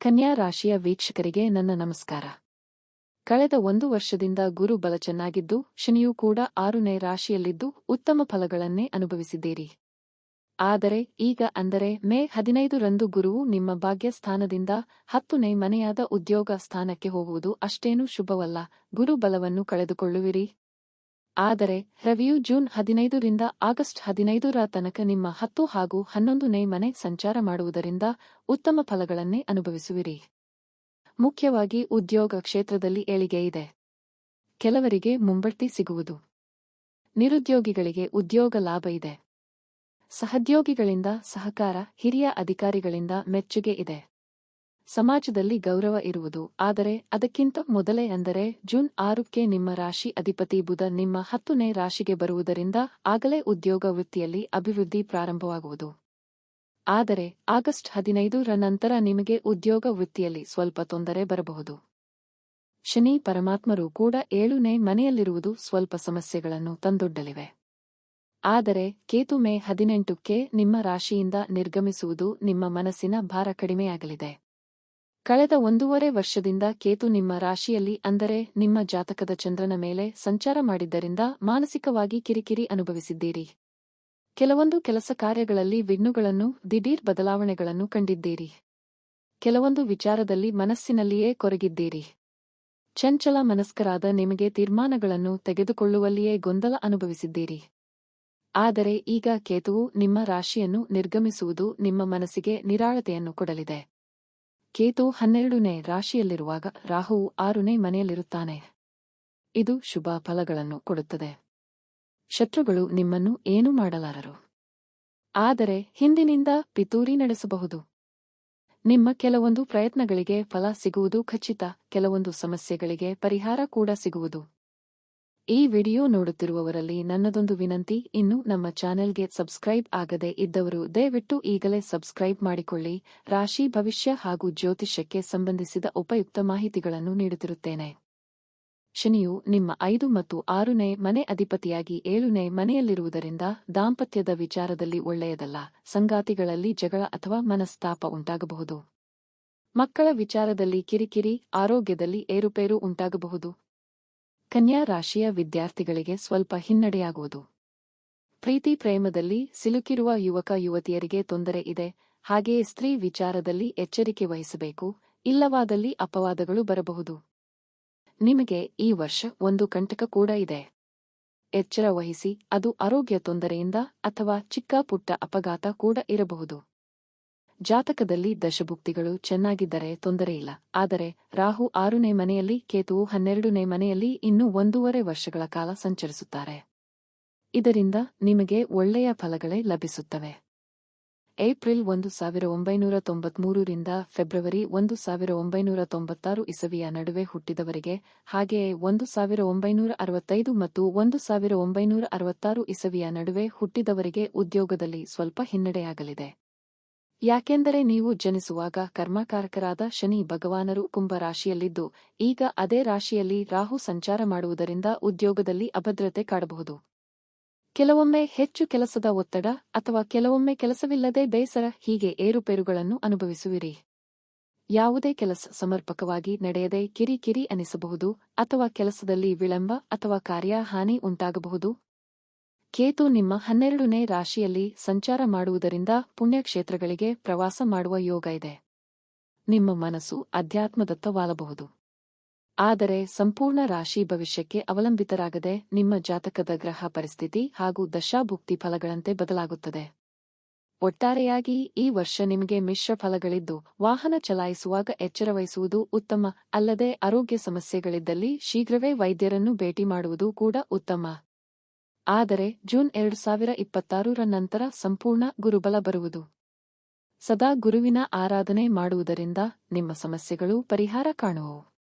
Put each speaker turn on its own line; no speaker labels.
ಕನ್ಯಾ ರಾಶಿಯ ವೀಕ್ಷಕರಿಗೆ ನನ್ನ ನಮಸ್ಕಾರ. ಕಳೆದ ಒಂದು ವರ್ಷದಿಂದ ಗುರು ಬಲ ಚೆನ್ನಾಗಿದ್ದು, ಶನಿಯೂ ಕೂಡ ಆರುನೇ ರಾಶಿಯಲ್ಲಿದ್ದು ಉತ್ತಮ ಫಲಗಳನ್ನೇ ಅನುಭವಿಸಿದ್ದೀರಿ. ಆದರೆ, ಈಗ ಅಂದರೆ ಮೇ ಹದಿನೈದು ರಂದು ಗುರುವು ನಿಮ್ಮ ಭಾಗ್ಯ ಸ್ಥಾನದಿಂದ ಹತ್ತನೇ ಮನೆಯಾದ ಉದ್ಯೋಗ ಸ್ಥಾನಕ್ಕೆ ಹೋಗುವುದು ಅಷ್ಟೇನೂ ಶುಭವಲ್ಲ. ಗುರು ಬಲವನ್ನು ಕಳೆದುಕೊಳ್ಳುವಿರಿ. ಆದರೆ, ರವಿಯು ಜೂನ್ ಹದಿನೈದರಿಂದ ಆಗಸ್ಟ್ ಹದಿನೈದರ ತನಕ ನಿಮ್ಮ ಹತ್ತು ಹಾಗೂ ಹನ್ನೊಂದನೇ ಮನೆ ಸಂಚಾರ ಮಾಡುವುದರಿಂದ ಉತ್ತಮ ಫಲಗಳನ್ನೇ ಅನುಭವಿಸುವಿರಿ. ಮುಖ್ಯವಾಗಿ ಉದ್ಯೋಗ ಕ್ಷೇತ್ರದಲ್ಲಿ ಏಳಿಗೆ ಇದೆ. ಕೆಲವರಿಗೆ ಮುಂಬಡ್ತಿ ಸಿಗುವುದು. ನಿರುದ್ಯೋಗಿಗಳಿಗೆ ಉದ್ಯೋಗ ಲಾಭ ಇದೆ. ಸಹೋದ್ಯೋಗಿಗಳಿಂದ ಸಹಕಾರ, ಹಿರಿಯ ಅಧಿಕಾರಿಗಳಿಂದ ಮೆಚ್ಚುಗೆ ಇದೆ. ಸಮಾಜದಲ್ಲಿ ಗೌರವ ಇರುವುದು, ಆದರೆ ಅದಕ್ಕಿಂತ ಮೊದಲೇ ಅಂದರೆ ಜೂನ್ ಆರಕ್ಕೆ ನಿಮ್ಮ ರಾಶಿ ಅಧಿಪತಿ ಬುಧ ನಿಮ್ಮ ಹತ್ತನೇ ರಾಶಿಗೆ ಬರುವುದರಿಂದ ಆಗಲೇ ಉದ್ಯೋಗ ವೃತ್ತಿಯಲ್ಲಿ ಅಭಿವೃದ್ಧಿ ಪ್ರಾರಂಭವಾಗುವುದು. ಆದರೆ ಆಗಸ್ಟ್ ಹದಿನೈದರ ನಂತರ ನಿಮಗೆ ಉದ್ಯೋಗ ವೃತ್ತಿಯಲ್ಲಿ ಸ್ವಲ್ಪ ತೊಂದರೆ ಬರಬಹುದು. ಶನಿ ಪರಮಾತ್ಮರು ಕೂಡ ಏಳುನೇ ಮನೆಯಲ್ಲಿರುವುದು ಸ್ವಲ್ಪ ಸಮಸ್ಯೆಗಳನ್ನು ತಂದೊಡ್ಡಲಿವೆ. ಆದರೆ ಕೇತು ಮೇ ಹದಿನೆಂಟಕ್ಕೆ ನಿಮ್ಮ ರಾಶಿಯಿಂದ ನಿರ್ಗಮಿಸುವುದು ನಿಮ್ಮ ಮನಸ್ಸಿನ ಭಾರ ಕಡಿಮೆಯಾಗಲಿದೆ. ಕಳೆದ ಒಂದೂವರೆ ವರ್ಷದಿಂದ ಕೇತು ನಿಮ್ಮ ರಾಶಿಯಲ್ಲಿ, ಅಂದರೆ ನಿಮ್ಮ ಜಾತಕದ ಚಂದ್ರನ ಮೇಲೆ ಸಂಚಾರ ಮಾಡಿದ್ದರಿಂದ ಮಾನಸಿಕವಾಗಿ ಕಿರಿಕಿರಿ ಅನುಭವಿಸಿದ್ದೀರಿ. ಕೆಲವೊಂದು ಕೆಲಸ ಕಾರ್ಯಗಳಲ್ಲಿ ವಿಣ್ಣುಗಳನ್ನು ದಿಢೀರ್ ಬದಲಾವಣೆಗಳನ್ನು ಕಂಡಿದ್ದೀರಿ. ಕೆಲವೊಂದು ವಿಚಾರದಲ್ಲಿ ಮನಸ್ಸಿನಲ್ಲಿಯೇ ಕೊರಗಿದ್ದೀರಿ. ಚಂಚಲ ಮನಸ್ಕರಾದ ನಿಮಗೆ ತೀರ್ಮಾನಗಳನ್ನು ತೆಗೆದುಕೊಳ್ಳುವಲ್ಲಿಯೇ ಗೊಂದಲ ಅನುಭವಿಸಿದ್ದೀರಿ. ಆದರೆ ಈಗ ಕೇತುವು ನಿಮ್ಮ ರಾಶಿಯನ್ನು ನಿರ್ಗಮಿಸುವುದು ನಿಮ್ಮ ಮನಸ್ಸಿಗೆ ನಿರಾಳತೆಯನ್ನು ಕೊಡಲಿದೆ. ಕೇತು ಹನ್ನೆರಡನೇ ರಾಶಿಯಲ್ಲಿರುವಾಗ ರಾಹುವು ಆರುನೇ ಮನೆಯಲ್ಲಿರುತ್ತಾನೆ. ಇದು ಶುಭ ಫಲಗಳನ್ನು ಕೊಡುತ್ತದೆ. ಶತ್ರುಗಳು ನಿಮ್ಮನ್ನು ಏನೂ ಮಾಡಲಾರರು. ಆದರೆ ಹಿಂದಿನಿಂದ ಪಿತೂರಿ ನಡೆಸಬಹುದು. ನಿಮ್ಮ ಕೆಲವೊಂದು ಪ್ರಯತ್ನಗಳಿಗೆ ಫಲ ಸಿಗುವುದು ಖಚಿತ, ಕೆಲವೊಂದು ಸಮಸ್ಯೆಗಳಿಗೆ ಪರಿಹಾರ ಕೂಡ ಸಿಗುವುದು. ಈ ವಿಡಿಯೋ ನೋಡುತ್ತಿರುವವರಲ್ಲಿ ನನ್ನದೊಂದು ವಿನಂತಿ, ಇನ್ನು ನಮ್ಮ ಚಾನೆಲ್ಗೆ ಸಬ್ಸ್ಕ್ರೈಬ್ ಆಗದೆ ಇದ್ದವರು ದಯವಿಟ್ಟು ಈಗಲೇ ಸಬ್ಸ್ಕ್ರೈಬ್ ಮಾಡಿಕೊಳ್ಳಿ. ರಾಶಿ ಭವಿಷ್ಯ ಹಾಗೂ ಜ್ಯೋತಿಷ್ಯಕ್ಕೆ ಸಂಬಂಧಿಸಿದ ಉಪಯುಕ್ತ ಮಾಹಿತಿಗಳನ್ನು ನೀಡುತ್ತಿರುತ್ತೇನೆ. ಶನಿಯು ನಿಮ್ಮ ಐದು ಮತ್ತು ಆರುನೇ ಮನೆ ಅಧಿಪತಿಯಾಗಿ ಏಳುನೇ ಮನೆಯಲ್ಲಿರುವುದರಿಂದ ದಾಂಪತ್ಯದ ವಿಚಾರದಲ್ಲಿ ಒಳ್ಳೆಯದಲ್ಲ. ಸಂಗಾತಿಗಳಲ್ಲಿ ಜಗಳ ಅಥವಾ ಮನಸ್ತಾಪ ಉಂಟಾಗಬಹುದು. ಮಕ್ಕಳ ವಿಚಾರದಲ್ಲಿ ಕಿರಿಕಿರಿ, ಆರೋಗ್ಯದಲ್ಲಿ ಏರುಪೇರು ಉಂಟಾಗಬಹುದು. ಕನ್ಯಾ ರಾಶಿಯ ವಿದ್ಯಾರ್ಥಿಗಳಿಗೆ ಸ್ವಲ್ಪ ಹಿನ್ನಡೆಯಾಗುವುದು. ಪ್ರೀತಿ ಪ್ರೇಮದಲ್ಲಿ ಸಿಲುಕಿರುವ ಯುವಕ ಯುವತಿಯರಿಗೆ ತೊಂದರೆ ಇದೆ, ಹಾಗೆಯೇ ಸ್ತ್ರೀ ವಿಚಾರದಲ್ಲಿ ಎಚ್ಚರಿಕೆ ವಹಿಸಬೇಕು, ಇಲ್ಲವಾದಲ್ಲಿ ಅಪವಾದಗಳು ಬರಬಹುದು. ನಿಮಗೆ ಈ ವರ್ಷ ಒಂದು ಕಂಟಕ ಕೂಡ ಇದೆ. ಎಚ್ಚರ ವಹಿಸಿ, ಅದು ಆರೋಗ್ಯ ತೊಂದರೆಯಿಂದ ಅಥವಾ ಚಿಕ್ಕ ಪುಟ್ಟ ಅಪಘಾತ ಕೂಡ ಇರಬಹುದು. ಜಾತಕದಲ್ಲಿ ದಶಭುಕ್ತಿಗಳು ಚೆನ್ನಾಗಿದ್ದರೆ ತೊಂದರೆಯಿಲ್ಲ ಆದರೆ ರಾಹು ಆರನೇ ಮನೆಯಲ್ಲಿ, ಕೇತುವು ಹನ್ನೆರಡನೇ ಮನೆಯಲ್ಲಿ ಇನ್ನೂ ಒಂದೂವರೆ ವರ್ಷಗಳ ಕಾಲ ಸಂಚರಿಸುತ್ತಾರೆ. ಇದರಿಂದ ನಿಮಗೆ ಒಳ್ಳೆಯ ಫಲಗಳೇ ಲಭಿಸುತ್ತವೆ. ಏಪ್ರಿಲ್ ಒಂದು ಸಾವಿರ ಒಂಬೈನೂರ ತೊಂಬತ್ಮೂರರಿಂದ ಫೆಬ್ರವರಿ ಒಂದು ಸಾವಿರ ಒಂಬೈನೂರ ತೊಂಬತ್ತಾರು ಇಸವಿಯ ನಡುವೆ ಹುಟ್ಟಿದವರಿಗೆ, ಹಾಗೆಯೇ ಒಂದು ಸಾವಿರ ಒಂಬೈನೂರ ಅರವತ್ತೈದು ಮತ್ತು ಒಂದು ಸಾವಿರ ಒಂಬೈನೂರ ಅರವತ್ತಾರು ಇಸವಿಯ ನಡುವೆ ಹುಟ್ಟಿದವರಿಗೆ ಉದ್ಯೋಗದಲ್ಲಿ ಸ್ವಲ್ಪ ಹಿನ್ನಡೆಯಾಗಲಿದೆ. ಯಾಕೆಂದರೆ ನೀವು ಜನಿಸುವಾಗ ಕರ್ಮಕಾರಕರಾದ ಶನಿ ಭಗವಾನರು ಕುಂಭ ರಾಶಿಯಲ್ಲಿದ್ದು ಈಗ ಅದೇ ರಾಶಿಯಲ್ಲಿ ರಾಹು ಸಂಚಾರ ಮಾಡುವುದರಿಂದ ಉದ್ಯೋಗದಲ್ಲಿ ಅಭದ್ರತೆ ಕಾಡಬಹುದು. ಕೆಲವೊಮ್ಮೆ ಹೆಚ್ಚು ಕೆಲಸದ ಒತ್ತಡ ಅಥವಾ ಕೆಲವೊಮ್ಮೆ ಕೆಲಸವಿಲ್ಲದೆ ಬೇಸರ, ಹೀಗೆ ಏರುಪೇರುಗಳನ್ನು ಅನುಭವಿಸುವಿರಿ. ಯಾವುದೇ ಕೆಲಸ ಸಮರ್ಪಕವಾಗಿ ನಡೆಯದೆ ಕಿರಿಕಿರಿ ಅನಿಸಬಹುದು ಅಥವಾ ಕೆಲಸದಲ್ಲಿ ವಿಳಂಬ ಅಥವಾ ಕಾರ್ಯಹಾನಿ ಉಂಟಾಗಬಹುದು. ಕೇತು ನಿಮ್ಮ ಹನ್ನೆರಡನೇ ರಾಶಿಯಲ್ಲಿ ಸಂಚಾರ ಮಾಡುವುದರಿಂದ ಪುಣ್ಯಕ್ಷೇತ್ರಗಳಿಗೆ ಪ್ರವಾಸ ಮಾಡುವ ಯೋಗ ಇದೆ. ನಿಮ್ಮ ಮನಸ್ಸು ಅಧ್ಯಾತ್ಮದತ್ತವಾಗಬಹುದು. ಆದರೆ ಸಂಪೂರ್ಣ ರಾಶಿ ಭವಿಷ್ಯಕ್ಕೆ ಅವಲಂಬಿತರಾಗದೆ ನಿಮ್ಮ ಜಾತಕದ ಗ್ರಹ ಪರಿಸ್ಥಿತಿ ಹಾಗೂ ದಶಾಭುಕ್ತಿ ಫಲಗಳಂತೆ ಬದಲಾಗುತ್ತದೆ. ಒಟ್ಟಾರೆಯಾಗಿ ಈ ವರ್ಷ ನಿಮಗೆ ಮಿಶ್ರ ಫಲಗಳಿದ್ದು, ವಾಹನ ಚಲಾಯಿಸುವಾಗ ಎಚ್ಚರವಹಿಸುವುದು ಉತ್ತಮ, ಅಲ್ಲದೆ ಆರೋಗ್ಯ ಸಮಸ್ಯೆಗಳಿದ್ದಲ್ಲಿ ಶೀಘ್ರವೇ ವೈದ್ಯರನ್ನು ಭೇಟಿ ಮಾಡುವುದು ಕೂಡ ಉತ್ತಮ. ಆದರೆ ಜೂನ್ ಎರಡು ಸಾವಿರ ಇಪ್ಪತ್ತಾರರ ನಂತರ ಸಂಪೂರ್ಣ ಗುರುಬಲ ಬರುವುದು. ಸದಾ ಗುರುವಿನ ಆರಾಧನೆ ಮಾಡುವುದರಿಂದ ನಿಮ್ಮ ಸಮಸ್ಯೆಗಳು ಪರಿಹಾರ ಕಾಣುವವು.